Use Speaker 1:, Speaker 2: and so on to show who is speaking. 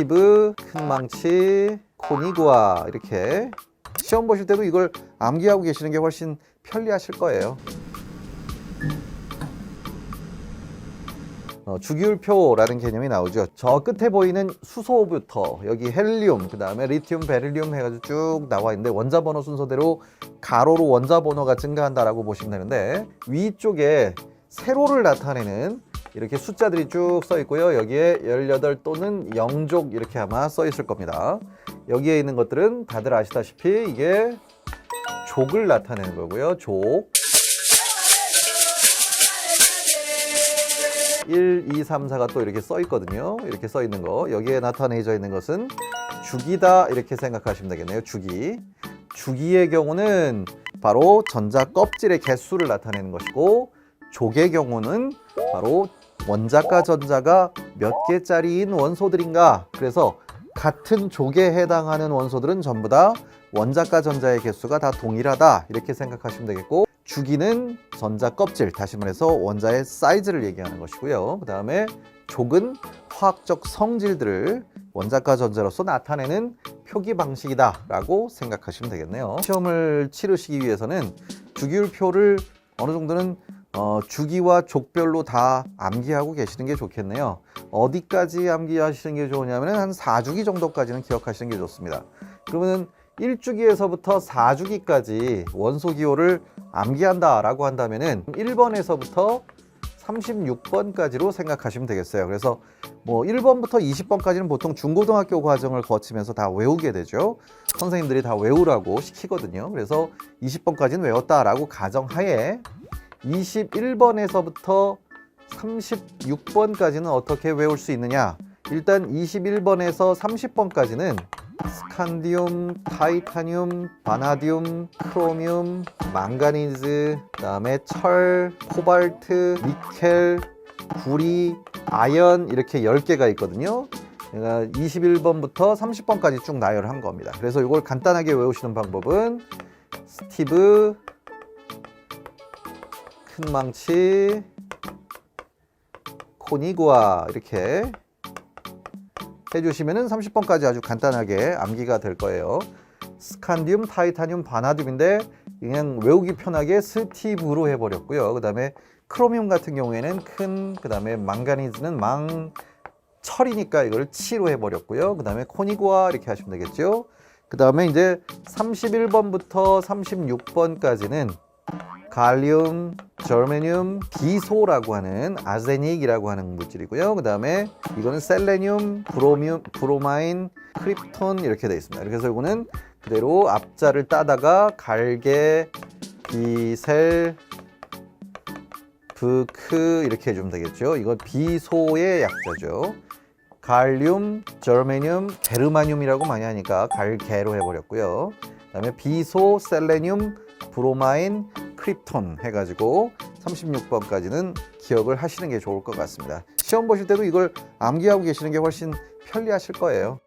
Speaker 1: 스티브, 큰 망치, 코니구아 이렇게 시험 보실 때도 이걸 암기하고 계시는 게 훨씬 편리하실 거예요. 어, 주기율표라는 개념이 나오죠. 저 끝에 보이는 수소부터 여기 헬리움, 그 다음에 리튬, 베릴륨 해가지고 쭉 나와 있는데 원자 번호 순서대로 가로로 원자 번호가 증가한다라고 보시면 되는데 위쪽에 세로를 나타내는 이렇게 숫자들이 쭉 써 있고요. 여기에 18 또는 0족 이렇게 아마 써 있을 겁니다. 여기에 있는 것들은 다들 아시다시피 이게 족을 나타내는 거고요. 족. 1, 2, 3, 4가 또 이렇게 써 있거든요. 이렇게 써 있는 거. 여기에 나타내져 있는 것은 주기다 이렇게 생각하시면 되겠네요. 주기. 주기의 경우는 바로 전자 껍질의 개수를 나타내는 것이고 족의 경우는 바로 원자과 전자가 몇 개짜리인 원소들인가. 그래서 같은 족에 해당하는 원소들은 전부 다 원자과 전자의 개수가 다 동일하다. 이렇게 생각하시면 되겠고 주기는 전자 껍질, 다시 말해서 원자의 사이즈를 얘기하는 것이고요. 그 다음에 족은 화학적 성질들을 원자과 전자로서 나타내는 표기 방식이다 라고 생각하시면 되겠네요. 시험을 치르시기 위해서는 주기율표를 어느 정도는 어, 주기와 족별로 다 암기하고 계시는 게 좋겠네요. 어디까지 암기하시는 게 좋으냐면 한 4주기 정도까지는 기억하시는 게 좋습니다. 그러면은 1주기에서부터 4주기까지 원소 기호를 암기한다라고 한다면은 1번에서부터 36번까지로 생각하시면 되겠어요. 그래서 뭐 1번부터 20번까지는 보통 중고등학교 과정을 거치면서 다 외우게 되죠. 선생님들이 다 외우라고 시키거든요. 그래서 20번까지는 외웠다라고 가정하에 21번에서부터 36번까지는 어떻게 외울 수 있느냐? 일단 21번에서 30번까지는 스칸디움, 타이타늄, 바나디움, 크로뮴, 망가니즈, 그다음에 철, 코발트, 니켈, 구리, 아연 이렇게 10개가 있거든요. 제가 21번부터 30번까지 쭉 나열한 겁니다. 그래서 이걸 간단하게 외우시는 방법은 스티브, 큰 망치, 코니구아 이렇게 해주시면은 30번까지 아주 간단하게 암기가 될 거예요. 스칸디움, 타이타늄, 바나듐인데 그냥 외우기 편하게 스티브로 해버렸고요. 그 다음에 크로뮴 같은 경우에는 큰, 그 다음에 망가니즈는 망, 철이니까 이걸 치로 해버렸고요. 그 다음에 코니구아 이렇게 하시면 되겠죠. 그 다음에 이제 31번부터 36번까지는 갈리 움, 저메늄, 기소라고 하는 아세닉이라고 하는 물질이고요. 그 다음에 이거는 셀레늄, 브로뮴, 브로마인, 크립톤 이렇게 되어 있습니다. 그래서 이거는 그대로 앞자를 따다가 갈게, 비셀, 브크 이렇게 해주면 되겠죠. 이건 비소의 약자죠. 갈륨, 저메늄, 게르마늄이라고 많이 하니까 갈게로 해버렸고요. 그 다음에 비소, 셀레늄, 브로마인, 크립톤 해가지고 36번까지는 기억을 하시는 게 좋을 것 같습니다. 시험 보실 때도 이걸 암기하고 계시는 게 훨씬 편리하실 거예요.